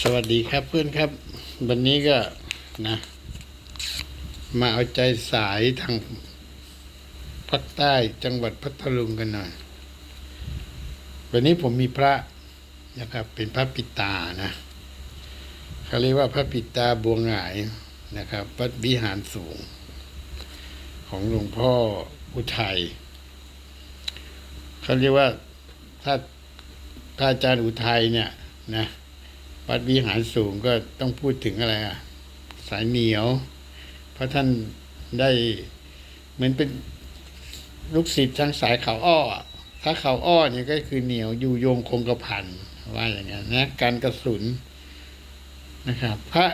สวัสดีครับเพื่อนครับ วันนี้ก็นะ มาเอาใจสายทางภาคใต้จังหวัดพัทลุงกันหน่อย วันนี้ผมมีพระนะครับ เป็นพระปิตานะเขาเรียกว่าพระปิตาบัวหงายนะครับวัดวิหารสูง ของหลวงพ่ออุทัยเขาเรียกว่าถ้าพระอาจารย์อุทัยเนี่ยนะ วัดวิหารสูงก็ต้องพูดถึงอะไรอะ สายเหนียว เพราะท่านได้เหมือนเป็นลูกศิษย์ทางสายเขาอ้อ ถ้าเขาอ้อเนี่ยก็คือเหนียวอยู่โยงคงกระพันว่าอย่างนั้นนะการกระสุนนะครับ พระ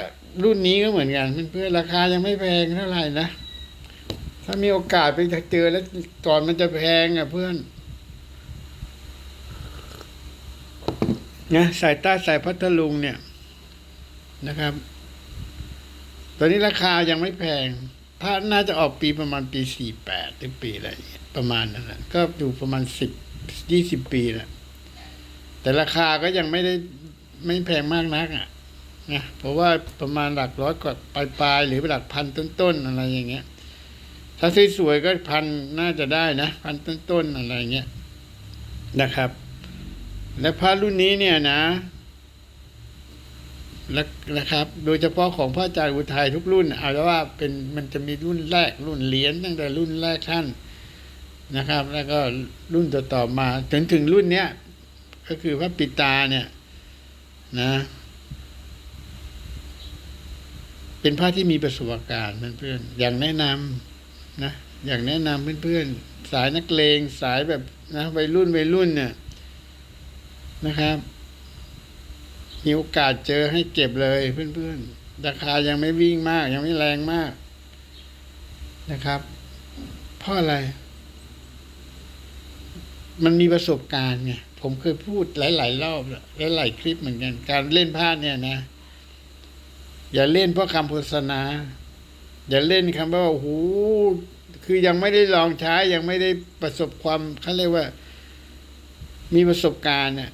รุ่นนี้ก็เหมือนกันเพื่อนๆราคายังไม่แพงเท่าไหร่นะ ถ้ามีโอกาสไปเจอแล้วก่อนมันจะแพงอะเพื่อน นะสายใต้สายพัทลุงเนี่ยนะครับ ตอนนี้ราคายังไม่แพงพระน่าจะออกปีประมาณปีสี่แปดหรือปีอะไรประมาณนั้นนะก็อยู่ประมาณสิบยี่สิบปีแล้วแต่ราคาก็ยังไม่ได้ไม่แพงมากนักอะนะเพราะว่าประมาณหลักร้อยกว่าปลายๆหรือหลักพันต้นๆอะไรอย่างเงี้ย ถ้าสวยๆก็พันน่าจะได้นะ พันต้นๆอะไรอย่างเงี้ยนะครับ และพระรุ่นนี้เนี่ยนะและนะครับ โดยเฉพาะของพระอาจารย์อุทัยทุกรุ่นเอาแล้วว่าเป็นมันจะมีรุ่นแรกรุ่นเหรียญตั้งแต่รุ่นแรกท่านนะครับ แล้วก็รุ่นต่อๆมาจนถึงรุ่นเนี้ยก็คือพระปิตาเนี่ยนะ เป็นพระที่มีประสบการณ์เพื่อนๆอย่างแนะนำนะ อย่างแนะนำเพื่อนๆสายนักเลงสายแบบนะวัยรุ่นวัยรุ่นเนี่ย นะครับ มีโอกาสเจอให้เก็บเลยเพื่อนๆ ราคายังไม่วิ่งมาก ยังไม่แรงมากนะครับ เพราะอะไร มันมีประสบการณ์ไงผมเคยพูดหลาย ๆ รอบหลายๆคลิปเหมือนกัน การเล่นพลาดเนี่ยนะ อย่าเล่นเพราะคำโฆษณา อย่าเล่นคำว่าโอ้โหคือยังไม่ได้ลองใช้ยังไม่ได้ประสบความเขาเรียกว่า มีประสบการณ์เนี่ย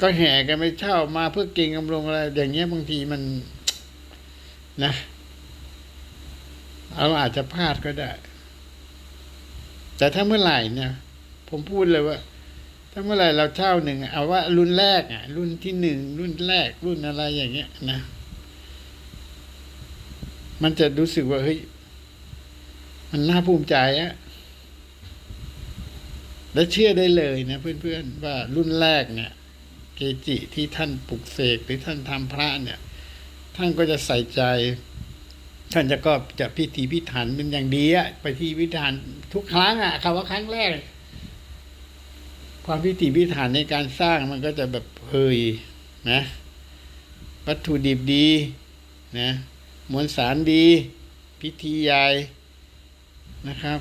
ก็แห่กันไปเช่ามาเพื่อเก่งกำลงอะไรอย่างเงี้ยบางทีมันนะเราอาจจะพลาดก็ได้ แต่ถ้าเมื่อไหร่เนี่ย ผมพูดเลยว่า ถ้าเมื่อไหร่เราเช่าหนึ่งเอาว่ารุ่นแรกอะ รุ่นที่หนึ่งรุ่นแรกรุ่นอะไรอย่างเงี้ยนะมันจะรู้สึกว่าเฮ้ยมันน่าภูมิใจอะและเชื่อได้เลยนะเพื่อนๆว่ารุ่นแรกเนี่ย เกจิที่ท่านปลุกเสกหรือท่านทำพระเนี่ย ท่านก็จะใส่ใจ ท่านจะก็จะพิธีพิถันเป็นอย่างดีอะไปที่พิถันทุกครั้งอะคำว่าครั้งแรก ความพิธีพิถันในการสร้างมันก็จะแบบเฮยนะ วัตถุดิบดีนะมวลสารดี พิธีใหญ่นะครับ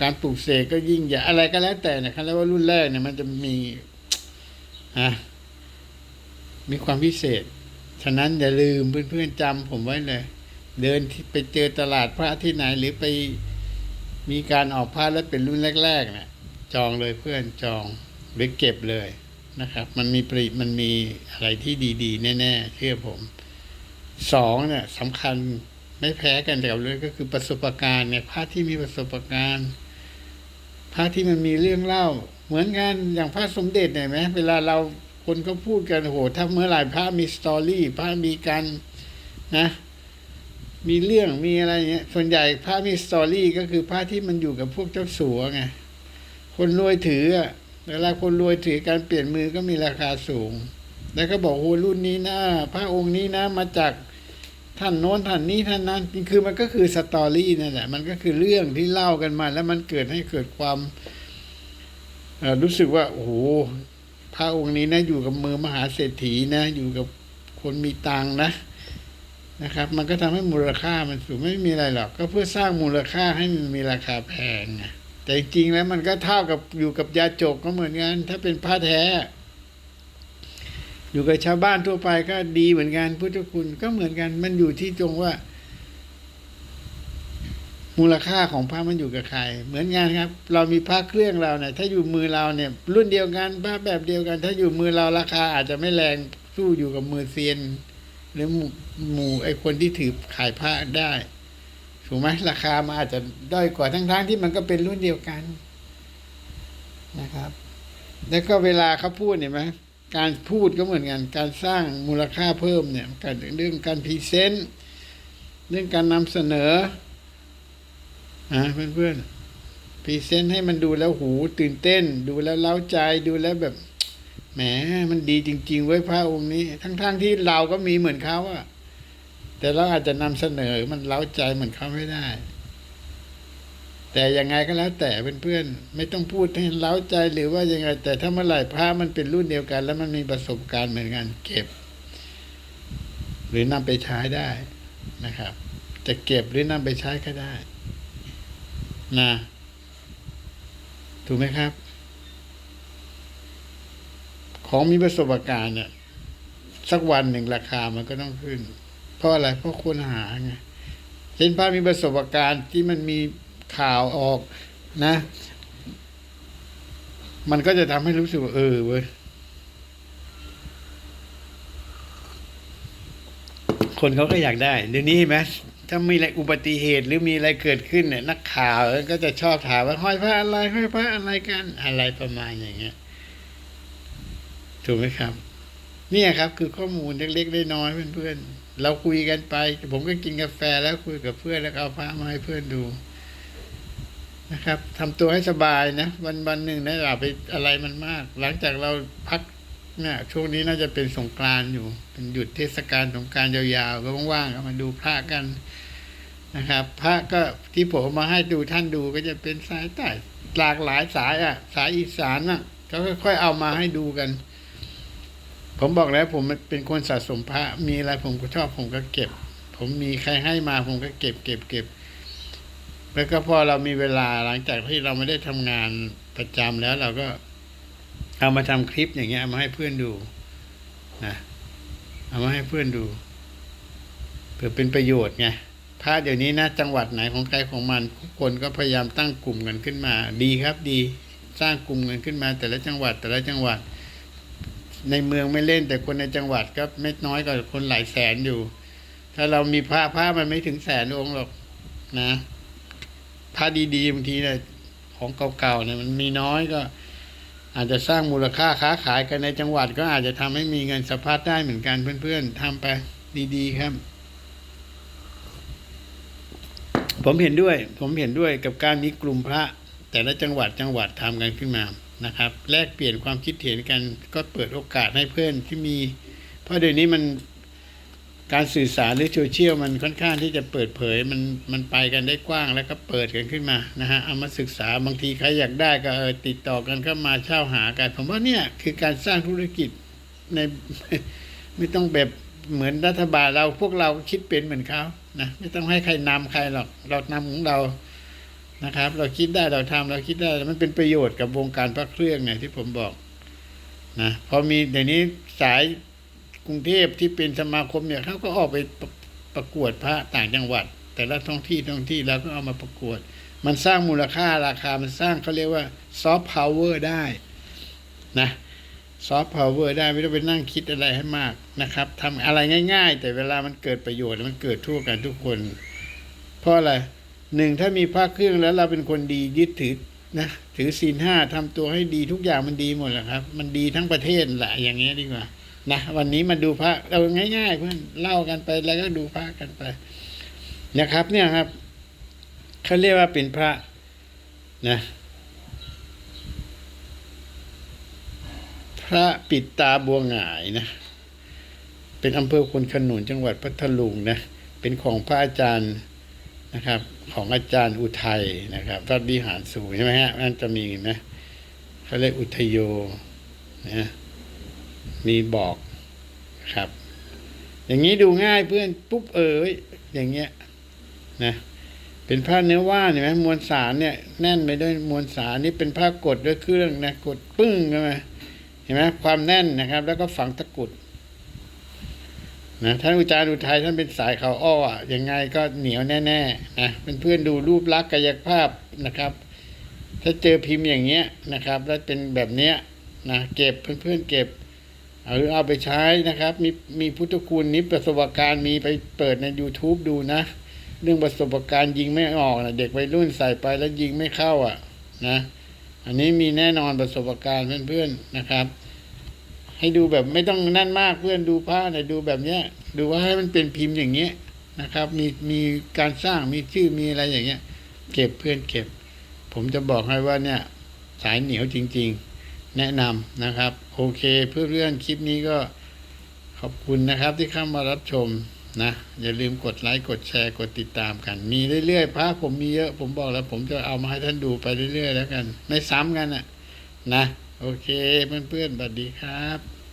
การปลูกเสกก็ยิ่งใหญ่อะไรก็แล้วแต่นะครับแล้วว่ารุ่นแรกเนี่ยมันจะมี ฮะมีความพิเศษ ฉะนั้นอย่าลืมเพื่อนๆจำผมไว้เลย เดินไปเจอตลาดพระที่ไหนหรือไปมีการออกพระแล้วเป็นรุ่นแรกๆเนี่ยจองเลยเพื่อนจองหรือเก็บเลยนะครับ มันมีปริมันมีอะไรที่ดี ๆ แน่ๆเชื่อผมสองเนี่ยสำคัญไม่แพ้กันกับเลยก็คือประสบการณ์เนี่ยพระที่มีประสบการณ์พระที่มันมีเรื่องเล่า เหมือนกันอย่างพระสมเด็จเนี่ยไหมเวลาเราคนก็พูดกันโหถ้าเมื่อไหร่พระมีสตอรี่พระมีการนะมีเรื่องมีอะไรเงี้ยส่วนใหญ่พระมีสตอรี่ก็คือพระที่มันอยู่กับพวกเจ้าสัวไงคนรวยถืออะเวลาคนรวยถือการเปลี่ยนมือก็มีราคาสูง แล้วก็บอกโอ้รุ่นนี้นะพระองค์นี้นะมาจากท่านโน้นท่านนี้ท่านนั้นคือมันก็คือสตอรี่นั่นแหละมันก็คือเรื่องที่เล่ากันมา แล้วมันเกิดให้เกิดความ รู้สึกว่าโอ้โหพระองค์นี้นะอยู่กับมือมหาเศรษฐีนะ อยู่กับคนมีตังนะนะครับ มันก็ทำให้มูลค่ามันสูงไม่มีอะไรหรอก ก็เพื่อสร้างมูลค่าให้มันมีราคาแพงไงแต่จริงๆแล้วมันก็เท่ากับอยู่กับยาจกก็เหมือนกัน ถ้าเป็นพระแท้ อยู่กับชาวบ้านทั่วไปก็ดีเหมือนกันพุทธคุณก็เหมือนกันมันอยู่ที่ตรงว่า มูลค่าของพระมันอยู่กับใคร เหมือนงานครับ เรามีพระเครื่องเราเนี่ยถ้าอยู่มือเราเนี่ย รุ่นเดียวกันพระแบบเดียวกัน ถ้าอยู่มือเราราคาอาจจะไม่แรงสู้อยู่กับมือเซียน หรือหมู่ไอ้คนที่ถือขายพระได้ถูกไหมราคามันอาจจะด้อยกว่าทั้งๆที่มันก็เป็นรุ่นเดียวกันนะครับ แล้วก็เวลาเขาพูดเนี่ยไหมการพูดก็เหมือนกัน การสร้างมูลค่าเพิ่มเนี่ยการเรื่องการพรีเซนต์เรื่องการนำเสนอ อ่าเพื่อนๆพรีเซนต์ให้มันดูแล้วหูตื่นเต้น ดูแล้วเล้าใจดูแล้วแบบแหมมันดีจริงๆไว้ยพระองค์นี้ ทั้งๆที่เราก็มีเหมือนเขาอะแต่เราอาจจะนำเสนอมันเล้าใจเหมือนเขาไม่ได้ แต่ยังไงก็แล้วแต่เพื่อนๆไม่ต้องพูดให้เล้าใจหรือว่ายังไง แต่ถ้าเมื่อไหร่พระมันเป็นรุ่นเดียวกัน แล้วมันมีประสบการณ์เหมือนกันเก็บ หรือนำไปใช้ได้นะครับ จะเก็บหรือนำไปใช้ก็ได้ นะถูกไหมครับ ของมีประสบการณ์เนี่ย สักวันหนึ่งราคามันก็ต้องขึ้น เพราะอะไรเพราะคนหาไงเช่นพระมีประสบการณ์ที่มันมีข่าวออกนะ มันก็จะทำให้รู้สึกว่าเออเว้ยคนเขาก็อยากได้ เดี๋ยวนี้เห็นไหม ถ้ามีอะไรอุบัติเหตุหรือมีอะไรเกิดขึ้นเนี่ย นักข่าวก็จะชอบถามว่าห้อยพระอะไรห้อยพระอะไรกันอะไรประมาณอย่างเงี้ยถูกไหมครับ เนี่ยครับ คือข้อมูลเล็กๆน้อยๆเพื่อนๆเราคุยกันไป ผมก็กินกาแฟแล้วคุยกับเพื่อนแล้วเอาพระมาให้เพื่อนดูนะครับทำตัวให้สบายนะวันวันหนึ่งนะอย่าไปอะไรมันมาก หลังจากเราพักเนี่ยช่วงนี้น่าจะเป็นสงกรานอยู่ เป็นหยุดเทศกาลสงกรานยาวๆก็ว่างๆก็มาดูพระกัน นะครับ พระก็ที่ผมมาให้ดูท่านดูก็จะเป็นสายใต้หลากหลายสายอะ สายอีสานอะก็ค่อยๆเอามาให้ดูกัน ผมบอกแล้วผมเป็นคนสะสมพระ มีอะไรผมก็ชอบผมก็เก็บ ผมมีใครให้มาผมก็เก็บเก็บเก็บแล้วก็พอเรามีเวลาหลังจากที่เราไม่ได้ทำงานประจำแล้วเราก็เอามาทำคลิปอย่างเงี้ยมาให้เพื่อนดูนะเอามาให้เพื่อนดูเพื่อเป็นประโยชน์ไง พระเดี๋ยวนี้นะจังหวัดไหนของใครของมันทุกคนก็พยายามตั้งกลุ่มกันขึ้นมา ดีครับดีสร้างกลุ่มกันขึ้นมา แต่ละจังหวัดแต่ละจังหวัด ในเมืองไม่เล่นแต่คนในจังหวัดก็ไม่น้อยกว่าคนหลายแสนอยู่ ถ้าเรามีพระพระมันไม่ถึงแสนองค์หรอกนะพระดีๆบางทีเนี่ยของเก่าๆเนี่ยมันมีน้อยก็ อาจจะสร้างมูลค่าค้าขายกันในจังหวัด ก็อาจจะทำให้มีเงินสะพัดได้เหมือนกันเพื่อนๆทำไปดีๆครับ ผมเห็นด้วย ผมเห็นด้วยกับการมีกลุ่มพระ แต่ละจังหวัดจังหวัดทำกันขึ้นมานะครับ แลกเปลี่ยนความคิดเห็นกันก็เปิดโอกาสให้เพื่อนที่มี เพราะเดี๋ยวนี้มันการสื่อสารหรือโซเชียลมันค่อนข้างที่จะเปิดเผยมันมันไปกันได้กว้างแล้วก็เปิดกันขึ้นมานะฮะเอามาศึกษาบางทีใครอยากได้ก็เออติดต่อกันเข้ามาเช่าหากัน ผมว่าเนี่ยคือการสร้างธุรกิจในไม่ต้องแบบ เหมือนรัฐบาลเราพวกเราคิดเป็นเหมือนเขานะไม่ต้องให้ใครนำใครหรอกเรานำของเรานะครับ เราคิดได้เราทำเราคิดได้มันเป็นประโยชน์กับวงการพระเครื่องเนี่ยที่ผมบอกนะพอมีเดี๋ยวนี้สายกรุงเทพที่เป็นสมาคมเนี่ยเขาก็ออกไปประประกวดพระต่างจังหวัด แต่ละท้องที่ท้องที่เราก็เอามาประกวด มันสร้างมูลค่าราคามันสร้างเขาเรียกว่าซอฟต์พาวเวอร์ได้นะ ซอฟต์พาวเวอร์ได้ไม่ต้องไปนั่งคิดอะไรให้มากนะครับทำอะไรง่าย ๆ แต่เวลามันเกิดประโยชน์มันเกิดทั่วกันทุกคน เพราะอะไรหนึ่งถ้ามีพระเครื่องแล้วเราเป็นคนดียึดถือนะถือศีลห้าทำตัวให้ดีทุกอย่างมันดีหมดแหละครับ มันดีทั้งประเทศแหละอย่างเงี้ยดีกว่านะวันนี้มาดูพระเราง่าย ๆ เพื่อนเล่ากันไปแล้วก็ดูพระกันไปนะครับ เนี่ยครับเขาเรียกว่าเป็นพระนะ พระปิดตาบัวหงายนะ เป็นอำเภอคนขนุนจังหวัดพัทลุงนะ เป็นของพระอาจารย์นะครับ ของอาจารย์อุทัยนะครับวัดวิหารสูงใช่ไหมฮะนั่นจะมีไหมเขาเรียกอุทยโยนะมีบอกครับ อย่างนี้ดูง่ายเพื่อนปุ๊บเอ๋ยอย่างเงี้ยนะเป็นผ้าเนื้อว่านเห็นไหมมวลสารเนี่ยแน่นไปด้วยมวลสารนี่เป็นผ้ากดด้วยเครื่องนะกดปึ้งใช่ไหม เห็นไหมความแน่นนะครับ แล้วก็ฝังตะกุดนะท่านอาจารย์อุทัยท่านเป็นสายเขาอ้ออะยังไงก็เหนียวแน่ๆนะเพื่อนๆดูรูปลักษณ์กายภาพนะครับ ถ้าเจอพิมพ์อย่างเงี้ยนะครับ แล้วเป็นแบบเนี้ยนะเก็บเพื่อนๆเก็บหรือเอาไปใช้นะครับ มีมีพุทธคุณนี้ประสบการณ์มีไปเปิดใน YouTube ดูนะ เรื่องประสบการณ์ยิงไม่ออกนะเด็กวัยรุ่นใส่ไปแล้วยิงไม่เข้าอะ นะ อันนี้มีแน่นอนประสบการณ์เพื่อนๆนะครับ ให้ดูแบบไม่ต้องนั่นมากเพื่อนดูผ้าหน่อยดูแบบเนี้ย ดูว่าให้มันเป็นพิมพ์อย่างเงี้ยนะครับ มีมีการสร้างมีชื่อมีอะไรอย่างเงี้ย เก็บเพื่อนเก็บ ผมจะบอกให้ว่าเนี่ย สายเหนียวจริง ๆ แนะนำนะครับ โอเคเพื่อเรื่องคลิปนี้ก็ขอบคุณนะครับที่เข้ามารับชม นะอย่าลืมกดไลค์กดแชร์กดติดตามกัน มีเรื่อยๆพระผมมีเยอะผมบอกแล้ว ผมจะเอามาให้ท่านดูไปเรื่อยๆแล้วกัน ไม่ซ้ำกันอะนะ โอเคเพื่อนๆสวัสดีครับ